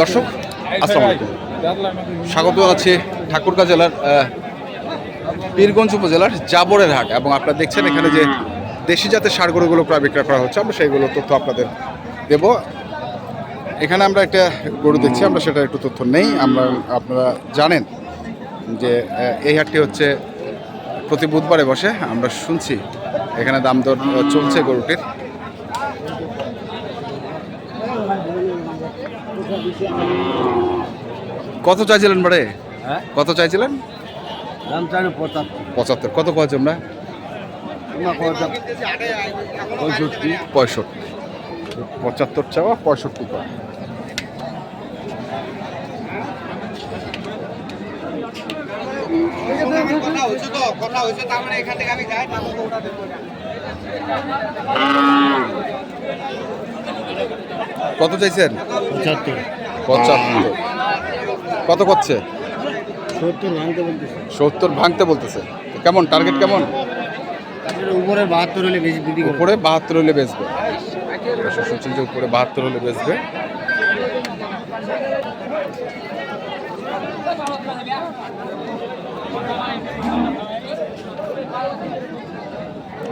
দর্শক, আসসালামু আলাইকুম। স্বাগত আছে ঠাকুরগাঁ জেলার পীরগঞ্জ উপজেলার জাবরের হাট এবং আপনারা দেখছেন এখানে যে দেশি জাতের সার গরুগুলো প্রায় বিক্রয় করা হচ্ছে। আমরা সেইগুলো তথ্য আপনাদের দেব। এখানে আমরা একটা গরু দেখছি, আমরা সেটা একটু তথ্য নেই। আমরা, আপনারা জানেন যে এই হাটটি হচ্ছে প্রতি বুধবারে বসে। আমরা শুনছি এখানে দাম দর চলছে গরুটির। কত চাইছিলেন বাড়ে? হ্যাঁ? কত চাইছিলেন? দাম চাই পঁচাত্তর। পঁচাত্তর। কত কয়েছে আমরা? পঁয়ষট্টি। পঁচাত্তর চাওয়া পঁয়ষট্টি কয় কত চাইছেন? পঁচাত্তর। পঁচাত্তর। কত করছে? সত্তর ভাঙতে বলতেছে। সত্তর ভাঙতে বলতেছে। কেমন? টার্গেট কেমন? উপরে বাহাত্তর হলে বেশি বিক্রি উপরে বাহাত্তর হলে বেচবে। শুনছেন যে উপরে বাহাত্তর হলে বেচবে।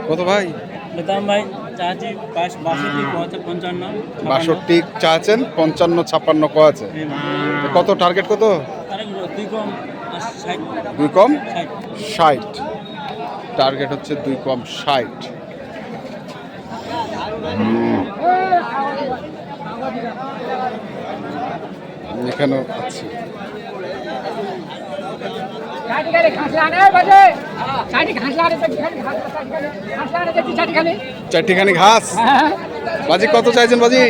কত ভাই? দাম ভাই। বাষট্টি চাচ্ছেন পঞ্চান্ন ছাপ্পান্ন ক আছে কত টার্গেট কত? দুই কম ষাট। টার্গেট হচ্ছে দুই কম ষাট। এখানেও আছে। চারটিখানি ঘাস বাজি কত চাইছেন বাজি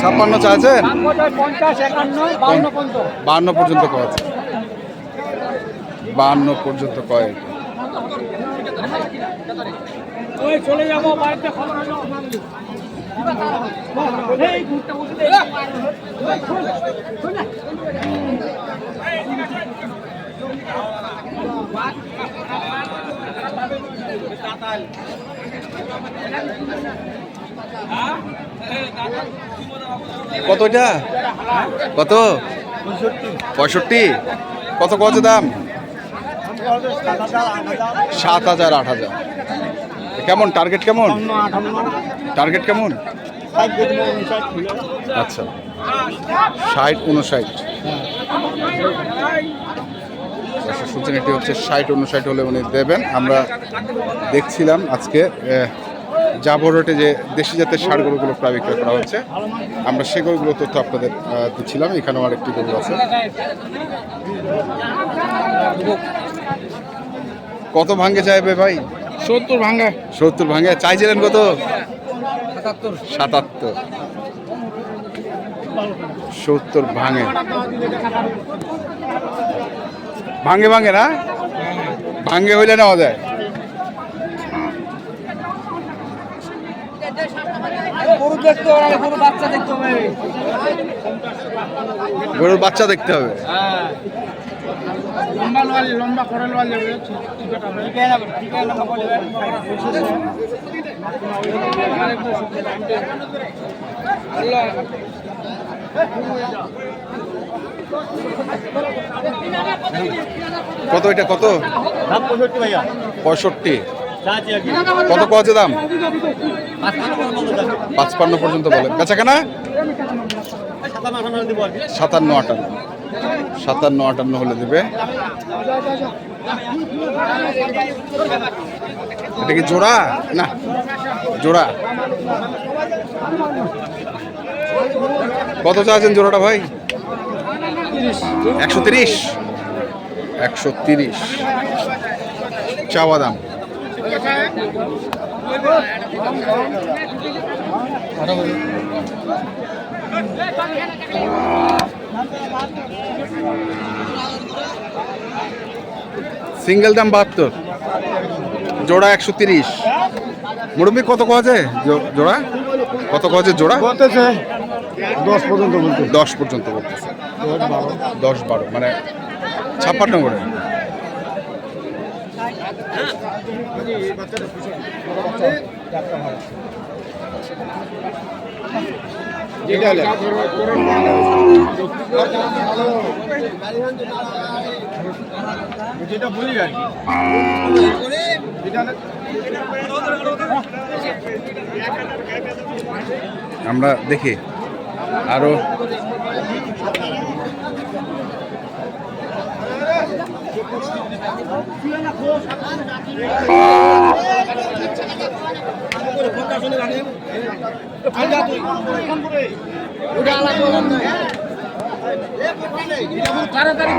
ছাপ্পান্ন চাইছেন বাহান্ন পর্যন্ত কয় বাহান্ন পর্যন্ত কয় চলে যাব বাড়িতে খবর হলো এই ঘুরতে বসে কত এটা? কত? পঁয়ষট্টি। কত কত দাম? সাত হাজার, আট হাজার। কেমন? টার্গেট কেমন? টার্গেট কেমন? আচ্ছা। ষাট উনষাট আচ্ছা শুনছেন এটি হচ্ছে ষাট উনষাট হলে উনি দেবেন। আমরা দেখছিলাম আজকে জাবর রোডে যে দেশি জাতের সার গরুগুলো প্রায় বিক্রয় করা হচ্ছে আমরা সে গরুগুলো তথ্য আপনাদের দিচ্ছিলাম। এখানেও আরেকটি গরু আছে। কত ভাঙ্গে চাইবে ভাই? সত্তর ভাঙা সত্তর ভাঙ্গে। চাইছিলেন কত? সাতাত্তর। সত্তর ভাঙে ভাঙে ভাঙে না? ভাঙ্গে হইলে নেওয়া যায়। গরুর বাচ্চা দেখতে হবে। লম্বা লম্বা কত এটা কত? পঁয়ষট্টি কত কত দাম? পাঁচপান্ন পর্যন্ত বলে। বেচা কেনা সাতান্ন আঠান্ন দিব আর কি। সাতান্ন আটান্ন। সাতান্ন আটান্ন হলে দেবে। এটা কি জোড়া? না। জোড়া? কত চাচ্ছেন জোড়াটা ভাই? একশো তিরিশ। একশো তিরিশ। চাওয়া দাম? সিঙ্গেল দাম বাহাত্তর। জোড়া একশো তিরিশ। মুরব্বী কত কছে জোড়া? কত কছে জোড়া? বলতেছে। দশ পর্যন্ত বলতে দশ পর্যন্ত বলতেছে। দশ বারো মানে ছাপ্পান্ন করে। যেটা বলি আর কি আমরা দেখি আরও তাড়াতাড়ি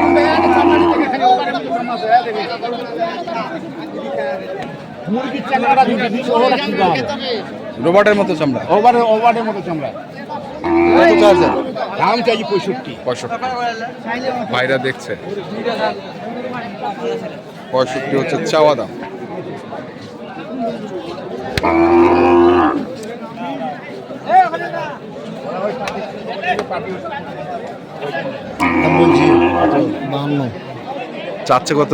রোবটের মতো চামড়া। ওভারে ওভারের মতো চামড়া। কত চার্জার দাম চাই পঁয়ষট্টি। পঁয়ষট্টি। ভাইরা দেখছে। পঁয়ষট্টি হচ্ছে চাওয়া দাম। বলছি চাচ্ছে কত?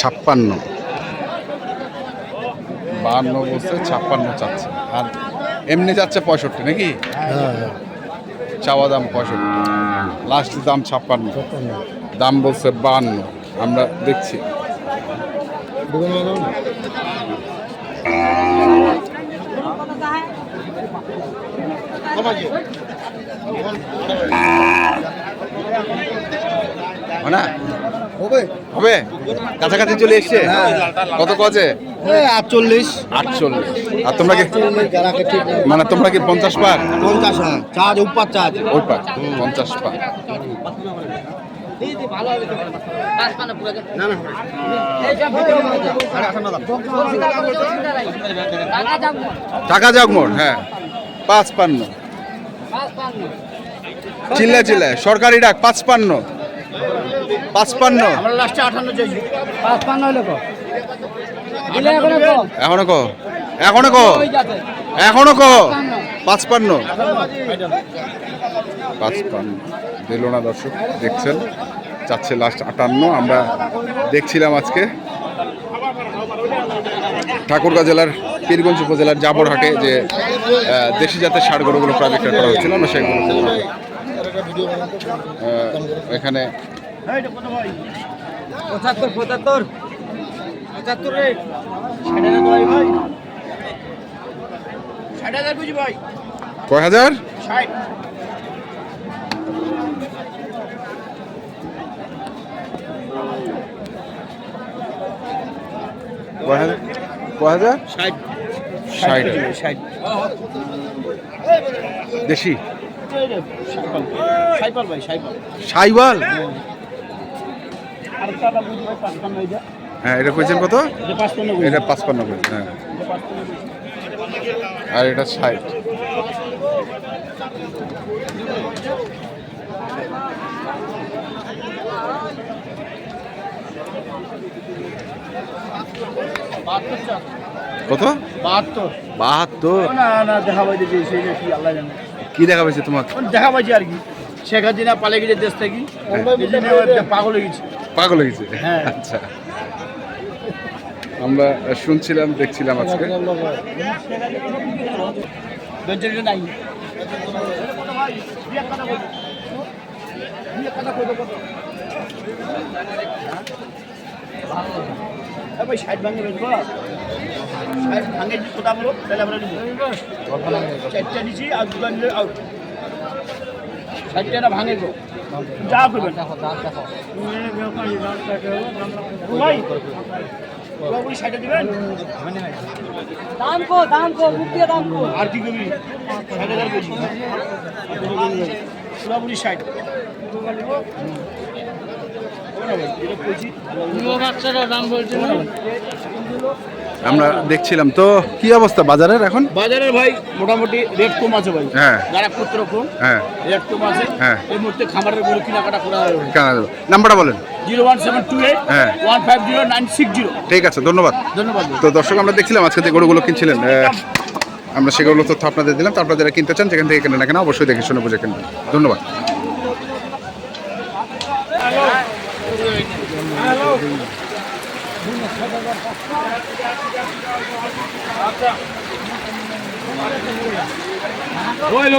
ছাপ্পান্ন। বাহান্ন বলছে ছাপ্পান্ন চাচ্ছে। আর এমনি যাচ্ছে পঁয়ষট্টি নাকি? হ্যাঁ। চাওয়া দাম পঁয়ষট্টি। লাস্ট দাম ছাপ্পান্ন। দাম বলছে বাহান্ন আমরা দেখছি। না? হবে। হবে? কাছাকাছি চলে এসছে? কত কজে? আটচল্লিশ। আটচল্লিশ। আর তোমরা কি মানে তোমরা কি পঞ্চাশ পার পঞ্চাশ হ্যাঁ। চার্জ উপর চার্জ ওই পার পঞ্চাশ পার না না। টাকা জগমোট হ্যাঁ। পাঁচ পান্ন চিল্লা চিল্লা সরকারি ডাক পাঁচ পান্ন পাঁচ পান্ন আমরা লাস্টে আঠান্ন চাইছি। পাঁচ পান্ন কো। দিলে এখনও কো। এখনও কো। এখনও কো। পাঁচ পান্ন পাঁচ পান্ন দিল না দর্শক দেখছেন? চাচ্ছে লাস্ট আটান্ন। আমরা দেখছিলাম আজকে ঠাকুরগাঁ জেলার পীরগঞ্জ উপজেলার জাবরহাটে যে দেশি জাতের ষাড় গরুগুলো প্রায় বিক্রয় করা হচ্ছিল। আমরা সেগুলো এখানে পঁচাত্তর পঁচাত্তর। পঁচাত্তর রে। ষাট হাজার ভাই ভাই। ষাট হাজার বুঝি ভাই। কয় হাজার? ষাট। কয় হাজার? কয় হাজার? ষাট। ষাট। ষাট। দেশি? সাইপাল। ভাই সাইপাল। সাইওয়াল আর টাকা বুঝি ভাই পাঁচপান্ন হয়ে হ্যাঁ এটা কইছেন কত? এটা পাঁচপান্ন করে হ্যাঁ। আর এটা ষাট। কত? বাহাত্তর। বাহাত্তর। না না দেখা পাইছে কি দেখা পাইছে তোমার দেখা পাইছে আর কি। শেখ হাসিনা পালে গেছে দেশ থেকে। একটা পাগল হয়ে গেছে। পাগল হয়ে গেছে? হ্যাঁ। আচ্ছা। আমরা শুনছিলাম দেখছিলাম আজকে। ষাট ভাঙে বেচবো ষাট ভাঙে কোথা বলো তাহলে আমরা নিবো। চারটা নিচ্ছি আর দুটো নিলে আউট ষাটটা ভাঙে গো। যা করবেন। ভাই পুরোপুরি ষাটটা দিবেন? দাম কো দাম কো মুখ দিয়ে দাম কো। আর কি করবি? পুরোপুরি ষাট বাচ্চারা দাম বলছে আমরা দেখছিলাম। তো কি অবস্থা বাজারের এখন? বাজারের ভাই মোটামুটি রেট কম আছে ভাই। হ্যাঁ। যারা পুত্র কম হ্যাঁ। রেট কম আছে। হ্যাঁ। এই মুহূর্তে খামারের গরু কেনাকাটা করা হবে কেন দেবো নাম্বারটা বলেন। Zero one seven two eight হ্যাঁ। One five zero nine six zero. ঠিক আছে ধন্যবাদ। ধন্যবাদ তো দর্শক আমরা দেখছিলাম আজকে যে গরুগুলো কিনছিলেন আমরা সেগুলো তথ্য আপনাদের দিলাম। তারপর যারা কিনতে চান যেখান থেকে কেনেন না কেন অবশ্যই দেখে শুনে বুঝে কিনবেন। ধন্যবাদ। ওই লোক